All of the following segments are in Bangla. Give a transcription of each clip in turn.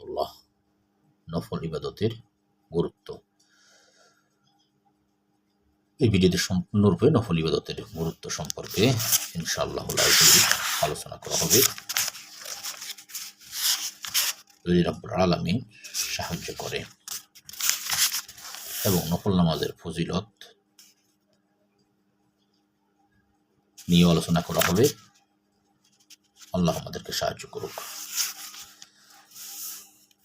রহমতুল্লাহ, নফল ইবাদতের গুরুত্ব। এই ভিডিওতে সম্পূর্ণরূপে নফল ইবাদতের গুরুত্ব সম্পর্কে ইনশাআল্লাহ আলোচনা করা হবে। যদি আলমিন সাহায্য করে এবং নফল নামাজের ফজিলত নিয়ে আলোচনা করা হবে। আল্লাহ আমাদেরকে সাহায্য করুক।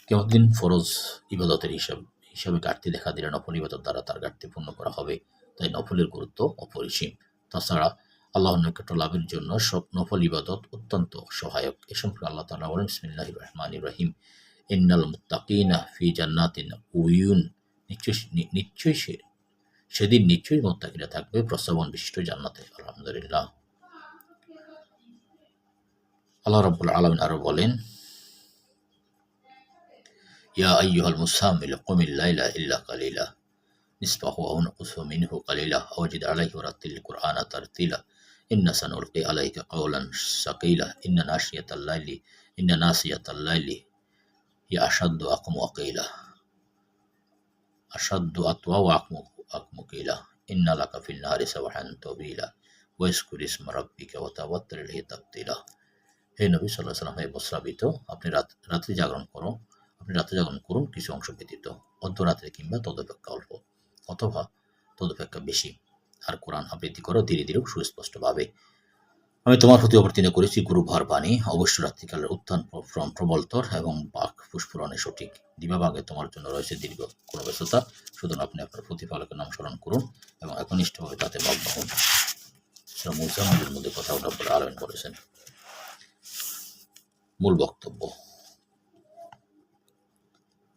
কেমন ফরজ ইবাদতের হিসাব, হিসাবে ঘাটতি দেখা দিলে নফল ইবাদত দ্বারা তার ঘাটতি পূর্ণ করা হবে। তাই নফলের গুরুত্ব অপরিসীম। তাছাড়া আল্লাহ নৈকট্য লাভের জন্য সব নফল ইবাদত অত্যন্ত সহায়ক। এ সম্পর্কে আল্লাহ তালা বলেন বিসমিল্লাহ রহমান ইব্রাহিম ইন্নাল মুত্তাকিনা ফি জান্নাতিন উয়ুন। নিশ্চয়ই নিশ্চয়ই সে, সেদিন নিশ্চয়ই মোত্তাকিরা থাকবে প্রস্তাবন বিশিষ্ট জান্নাতে। আলহামদুলিল্লাহ। আল্লাহ রব্বুল আলমিন আরও বলেন ইয়া আইয়ুহাল মুসাম্মিল কুমিল লাইলা ইল্লা কালিলা نصفه أو نقص منه قليلا أو زد عليه ورتل القرآن ترتيلا إن سنلقي عليك قولا ثقيلا إن ناشية الليل إن ناسية الليل هي أشد أقم وقيلا أشد أطوى وأقم أقم قيلا إن لك في النهار سبحا طويلا واذكر اسم ربك وتوتر إليه تبتيلا হে নবী সাল্লাহ সাল্লাম হে বস্রাবিত আপনি রাত রাত্রি জাগরণ করুন আপনি রাত্রি জাগরণ করুন, কিছু অংশ ব্যতীত, অর্ধরাত্রে কিংবা তদপেক্ষা অল্প, অথবা তদপেক্ষা বেশি, আর কোরআন আবৃত্তি করো ধীরে ধীরে সুস্পষ্টভাবে। আমি তোমার প্রতি অবতীর্ণ করেছি গুরু ভার বাণী, অবশ্য রাত্রিকালের উত্থান প্রবলতর এবং বাক ফুসফুরণে সঠিক। দিবাভাগে তোমার জন্য রয়েছে দীর্ঘ কোনো ব্যস্ততা, সুতরাং আপনি আপনার প্রতিপালকের নাম স্মরণ করুন এবং একনিষ্ঠভাবে তাতে মগ্ন হন মুসামাদের মধ্যে কথা রব্বুল আলমিন বলেছেন মূল বক্তব্য।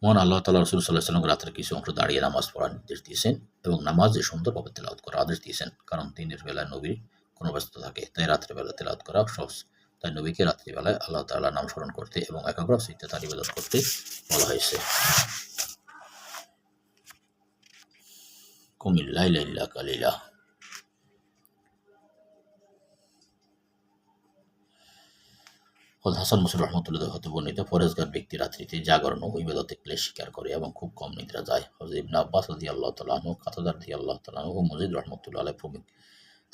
মহান আল্লাহ তালা রসুল সাল্লাহ সাল্লাম রাতের কিছু অংশ দাঁড়িয়ে নামাজ পড়ার নির্দেশ দিয়েছেন এবং নামাজ নামাজে সুন্দরভাবে তেলাওয়াত করার আদেশ দিয়েছেন। কারণ দিনের বেলায় নবীর কোনো ব্যস্ত থাকে, তাই রাত্রে বেলা তেলাওয়াত করা সহজ। তাই নবীকে রাত্রিবেলায় আল্লাহ তাআলা নাম স্মরণ করতে এবং একাগ্র চিত্তে তার ইবাদত করতে বলা হয়েছে। কুমিল্লা ইল্লা কালিলা হল হাসান মুসুর রহমতুল্লাহ হতে বর্ণিত, ফরেজগার ব্যক্তি রাত্রিতে জাগরণ ও ইবাদতে ক্লেশ স্বীকার করে এবং খুব কম নিদ্রা যায়। হজরত ইবনে আব্বাস রাদি আল্লাহ তালাহু কাতাদার দি আল্লাহ তালাহু মজিদ রহমতুল্লাহ আলাই প্রমুখ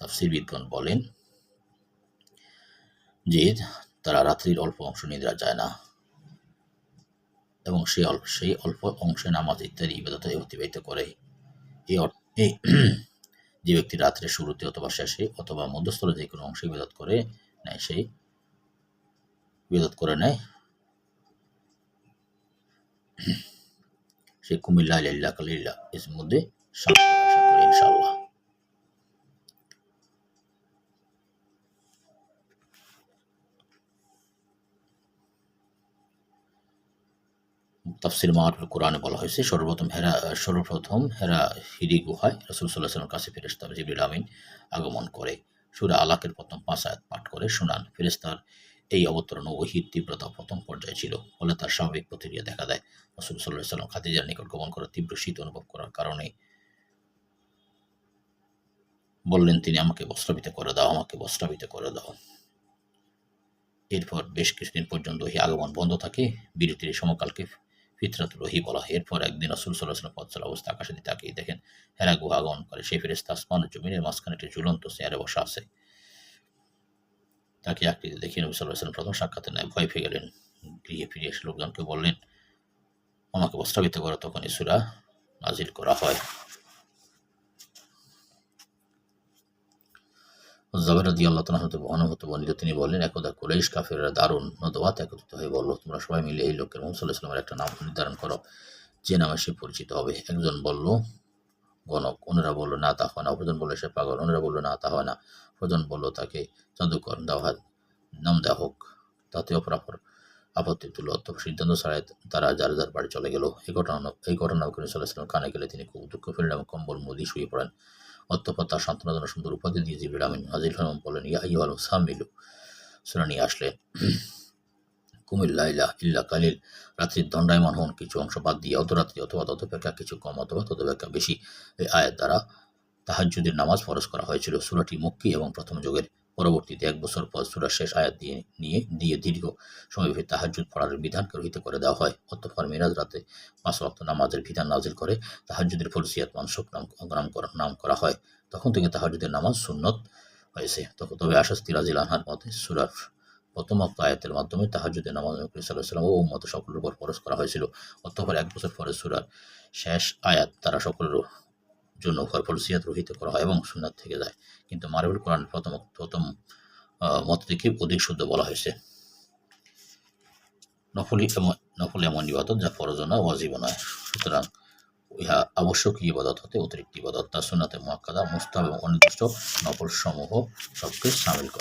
তাফসিরবিদগণ বলেন যে, তারা রাত্রির অল্প অংশ নিদ্রা যায় না এবং সেই অল্প সেই অল্প অংশে নামাজ ইত্যাদি ইবাদতে অতিবাহিত করে। এই এই যে ব্যক্তি রাত্রে শুরুতে অথবা শেষে অথবা মধ্যস্থলে যে কোনো অংশে ইবাদত করে নেয় সেই ইবাদত করে নেয়। সে কুমিল্লা ইল্লা কালিল্লা এর মধ্যে আশা করি কোরআনে বলা হয়েছে, সর্বপ্রথম হেরা সর্বপ্রথম হেরা হিরি গুহায় রসুল সাল্লাহ সাল্লামের কাছে ফেরেস্তার জিবরিল আমিন আগমন করে। সুরা আলাকের প্রথম পাঁচ আয়াত পাঠ করে শোনান। ফেরেস্তার এই অবতরণ ওহির তীব্রতা প্রথম পর্যায়ে ছিল ফলে তার স্বাভাবিক প্রতিক্রিয়া দেখা দেয়। রসুল সাল্লাহ সাল্লাম খাদিজার নিকট গমন করার তীব্র শীত অনুভব করার কারণে বললেন, তিনি আমাকে বস্ত্রাবিত করে দাও, আমাকে বস্ত্রাবিত করে দাও। এরপর বেশ কিছুদিন পর্যন্ত ওহি আগমন বন্ধ থাকে। বিরতির সমকালকে ফিতরাতুল রহি বলা হয়। এরপর একদিন রসুল সাল্লাহ সাল্লাম পথ অবস্থা আকাশে তাকিয়ে দেখেন, হেরা গুহা আগমন করে। সেই ফেরেস্তা আসমান জমিনের মাঝখানে একটি ঝুলন্ত চেয়ারে বসা আছে। তাকে আকৃতি দেখে নবী সাল্লাহ সাল্লাম প্রথম সাক্ষাতে নেয় ভয় পেয়ে গেলেন। গৃহে ফিরে এসে লোকজনকে বললেন, আমাকে বস্ত্রাবিত করে, তখন ইসুরা নাজিল করা হয়। জাবের রাদি আল্লাহ তালা হতে অনুভূত বর্ণিত তিনি বললেন, একদা কুরাইশ কাফেররা দারুণ নদওয়াত একত্রিত হয়ে বলল, তোমরা সবাই মিলে এই লোকের মোহাম্মদ সাল্লাহ সাল্লামের একটা নাম নির্ধারণ করো, যে নামে সে পরিচিত হবে। একজন বলল গণক অন্যরা বলল, না, তা হয় না। অপরজন বলল, সে পাগল। অন্যরা বলল, না, তা হয় না। অপরজন বলল, তাকে জাদুকর দেওয়া নাম দেওয়া হোক। তাতে অপরাপর আপত্তি তুলো অথবা সিদ্ধান্ত ছাড়াই তারা যার যার বাড়ি চলে গেল। এই ঘটনা এই ঘটনা সাল্লাহ সাল্লাম কানে গেলে তিনি খুব দুঃখ ফেলেন এবং কম্বল মুদি শুয়ে পড়েন। অতঃপর তার সন্তানের জন্য সুন্দর উপাধি দিয়ে জিবির আমিন হলাম বলেন ইয়া ইউ আলম সামিলু। সুরা নিয়ে কুমিল্লা ইলা ইল্লা, কালিল, রাত্রির দণ্ডায়মান হন, কিছু অংশ বাদ দিয়ে অর্ধরাত্রি অথবা ততপেক্ষা কিছু কম অথবা ততপেক্ষা বেশি এই আয়াত দ্বারা তাহাজ্জুদের নামাজ ফরজ করা হয়েছিল। সুরাটি মক্কি এবং প্রথম যুগের পরবর্তীতে এক বছর পর সূরার শেষ আয়াত দিয়ে নিয়ে, দিয়ে দীর্ঘ সময়ব্যাপী তাহাজ্জুদ পড়ার বিধানকে রহিত করে দেওয়া হয়। অতঃপর মিরাজ রাতে পাঁচ ওয়াক্ত নামাজের বিধান নাজিল করে তাহাজ্জুদের ফলসিয়াত মানসুক নাম নাম করা হয়। তখন থেকে তাহাজ্জুদের নামাজ সুন্নত হয়েছে। তখন তবে আশাস্তি রাজিল আনহার মতে সূরার প্রথম অক্ত আয়াতের মাধ্যমে তাহাজ্জুদের নামাজ নবী আলাইহি ও উম্মত সকলের উপর ফরজ করা হয়েছিল। অতঃপর এক বছর পরে সূরার শেষ আয়াত তারা সকলের জন্য ফরজিয়াত রহিত করা হয় এবং সুন্নাত থেকে যায়। কিন্তু মারবুল কোরআনের প্রথম প্রথম মত থেকে অধিক শুদ্ধ বলা হয়েছে। নফলি এমন নফল এমন ইবাদত যা ফরজ নয়, ওয়াজিব নয়। সুতরাং ইহা আবশ্যকীয় ইবাদত হতে অতিরিক্ত ইবাদত। তা সুন্নাতে মুআক্কাদা মুস্তাহাব এবং অনির্দিষ্ট নফল সমূহ সবকে সামিল করে।